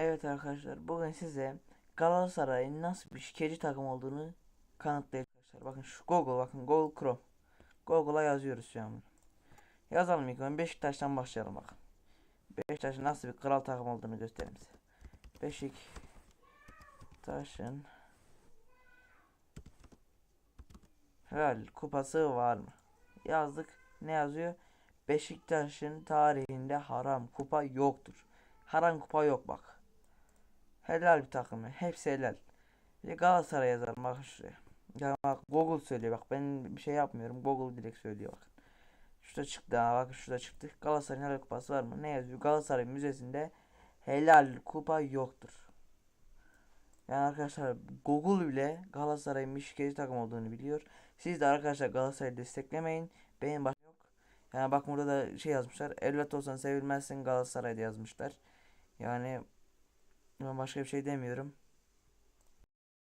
Evet arkadaşlar bugün size Galatasaray'ın nasıl bir şikeci takım olduğunu kanıtlayacağım arkadaşlar. Bakın şu Google bakın Google Chrome. Google'a yazıyoruz şu an. Yazalım ilk önce Beşiktaş'tan başlayalım bakın. Beşiktaş'ın nasıl bir kral takım olduğunu göstereyim size. Beşiktaş'ın Real kupası var mı? Yazdık. Ne yazıyor? Beşiktaş'ın tarihinde haram kupa yoktur. Haram kupa yok bak. Helal bir takım. Hepsi helal. Bir Galatasaray yazalım bak şuraya. Ya bak Google söylüyor bak ben bir şey yapmıyorum. Google direkt söylüyor bak. Şurada çıktı ha bak şurada çıktı. Galatasaray'ın helal kupası var mı? Ne yazıyor? Galatasaray Müzesi'nde helal kupa yoktur. Yani arkadaşlar Google bile Galatasaray'ın şikeci takım olduğunu biliyor. Siz de arkadaşlar Galatasaray'ı desteklemeyin. Benim başım yok. Yani bak burada da şey yazmışlar. Evlat olsan sevilmezsin Galatasaray'da yazmışlar. Yani ben başka bir şey demiyorum.